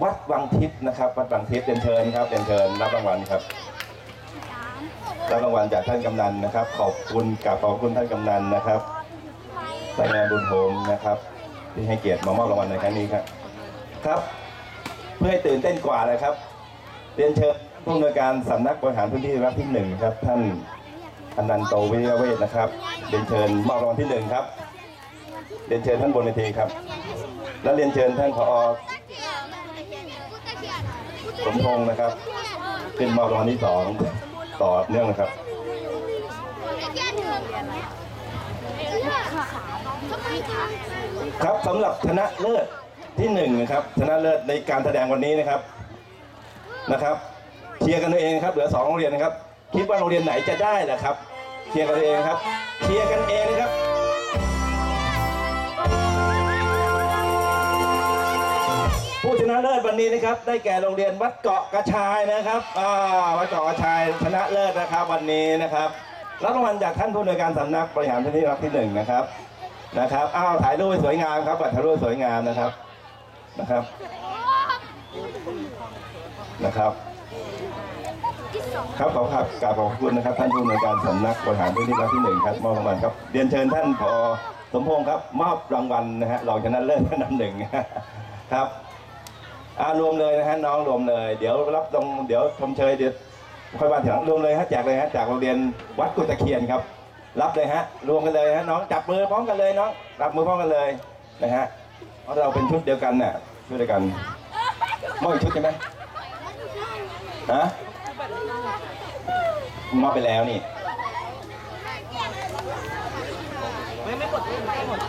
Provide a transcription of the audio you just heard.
วัดวังทิพย์นะครับ วัดวังทิพย์เรียนเชิญครับเรียนเชิญรับรางวัลครับรับรางวัลจากท่านกำนันนะครับ ขอบคุณกับขอบคุณท่านกำนันนะครับสายงานบุญโฮมนะครับ ที่ให้เกียรติมามอบรางวัลในครั้งนี้ครับครับ เพื่อให้ตื่นเต้นกว่าเลยครับ เรียนเชิญผู้อำนวยการสำนักบริหารพื้นที่รัฐที่หนึ่งครับ ท่านอนันโตวิริยเวทนะครับเรียนเชิญมอบรางวัลที่หนึ่งครับเรียนเชิญท่านบนเวทีครับ และเรียนเชิญท่านผอ สมพงศ์นะครับ ขึ้นมอบรางวัลที่สองต่อเนื่องนะครับครับสำหรับชนะเลิศที่หนึ่งนะครับชนะเลิศในการแสดงวันนี้นะครับนะครับเคลียร์กันเองครับเหลือสองโรงเรียนนะครับ คิดว่าโรงเรียนไหนจะได้ล่ะครับเคลียร์กันเองครับเคลียร์กันเองนะครับ ลิศวันนี้นะครับ ได้แก่โรงเรียนวัดเกาะกระชายนะครับอ่าวัดเกาะกระชายชนะเลิศนะครับ วันนี้นะครับรับรางวัลจากท่านผู้อำนวยการสำนักบริหารพื้นที่รับที่หนึ่งนะครับนะครับอ้าวถ่ายรูปสวยงามครับบัตรถ่ายรูปสวยงามนะครับนะครับนะครับครับขอครับกราบขอบคุณนะครับ ท่านผู้อำนวยการสำนักบริหารพื้นที่รับที่หนึ่งครับมอบรางวัลครับเรียนเชิญท่านผอสมพงศ์ครับมอบรางวัลนะฮะรองชนะเลิศอันดับหนึ่งครับ อ่ารวมเลยนะฮะน้องรวมเลย เดี๋ยวรับตรงเดี๋ยวชมเชยเดี๋ยวค่อยมาถึงรวมเลยฮะแจกเลยฮะจากโรงเรียนวัดกุฎตะเคียนครับ รับเลยฮะรวมกันเลยฮะน้องจับมือพร้อมกันเลยน้องรับมือพร้อมกันเลยนะฮะเพราะเราเป็นชุดเดียวกันน่ะชุดเดียวกันมอบอีกชุดใช่ไหมฮะมอบไปแล้วนี่ไม่ไม่หมดไม่หมด